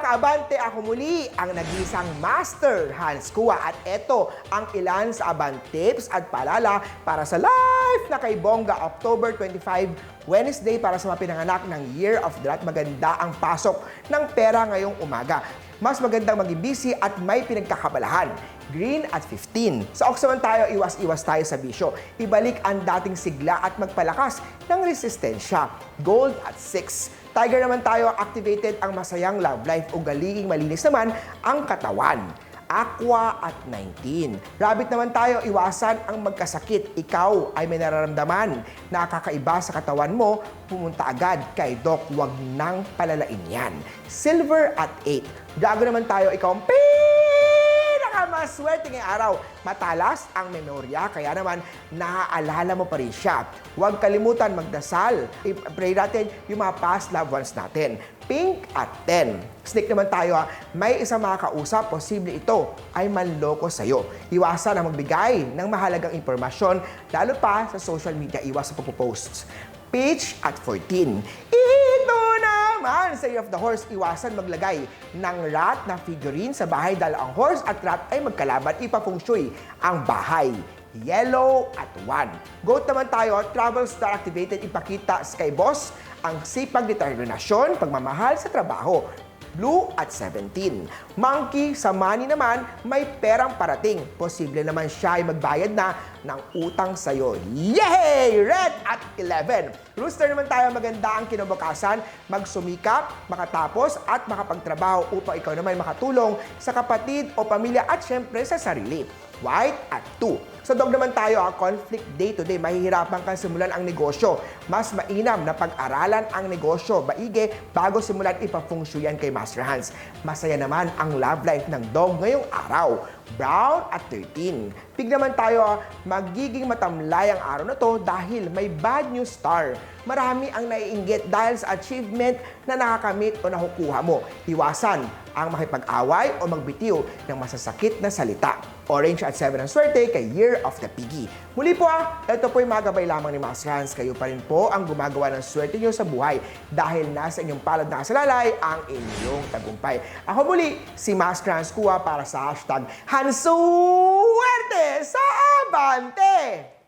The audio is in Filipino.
kaabante, ako muli ang nagisang Master Hans Kua. At ito ang ilan sa abang tips at paalala para sa live na kay Bongga October 25, Wednesday para sa mga pinanganak ng Year of the Rat. Maganda ang pasok ng pera ngayong umaga. Mas magandang maging busy at may pinagkakabalahan. Green at 15. Sa Ox naman tayo, iwas-iwas tayo sa bisyo. Ibalik ang dating sigla at magpalakas ng resistensya. Gold at 6. Tiger naman tayo, activated ang masayang love life. Ugaliing malinis naman ang katawan. Aqua at 19. Rabbit naman tayo, iwasan ang magkasakit. Ikaw ay may nararamdaman na kakaiba sa katawan mo, pumunta agad kay Doc, wag nang palalain yan. Silver at 8. Drago naman tayo, ikaw ang pinakamaswerte ngayong araw. Matalas ang memorya, kaya naman naaalala mo pa rin siya. Huwag kalimutan magdasal. I-pray natin yung mga past loved ones natin. Pink at 10. Snake naman tayo ha. May isang makakausap, posible ito ay manloko sa'yo. Iwasan ang magbigay ng mahalagang impormasyon, lalo pa sa social media. Iwas sa pagpo-posts. Peach at 14. Sa of the Horse, iwasan maglagay ng rat na figurine sa bahay dahil ang horse at rat ay magkalaban, ipafungsyoy ang bahay. Yellow at 1. Goat naman tayo, travel star activated, ipakita sa kay boss ang sipag determinasyon, pagmamahal sa trabaho. Blue at 17. Monkey sa money naman, may perang parating. Posible naman siya ay magbayad na ng utang sa'yo. Yay! Red at 11. Rooster naman tayo, maganda ang kinabukasan, magsumikap, makatapos at makapagtrabaho upang ikaw naman makatulong sa kapatid o pamilya at syempre sa sarili. White at 2. Sa dog naman tayo, ang conflict day to day, mahihirapan kang simulan ang negosyo. Mas mainam na pag-aralan ang negosyo, baige, bago simulan ipafungsyo yan kay Master Hans. Masaya naman ang love life ng dog ngayong araw. Brown at 13. Pig naman tayo, ah, magiging matamlay ang araw na to dahil may bad news star. Marami ang naiinggit dahil sa achievement na nakakamit o nakukuha mo. Iwasan ang makipag-away o magbitiw ng masasakit na salita. Orange at 7 ang swerte kay Year of the Piggy. Muli po ah, ito po yung mga gabay lamang ni Master Hans. Kayo pa rin po ang gumagawa ng swerte nyo sa buhay dahil nasa inyong palad na kasalalay ang inyong tagumpay. Ako muli, si Master Hans Kua para sa hashtag Hansuwerte sa Abante!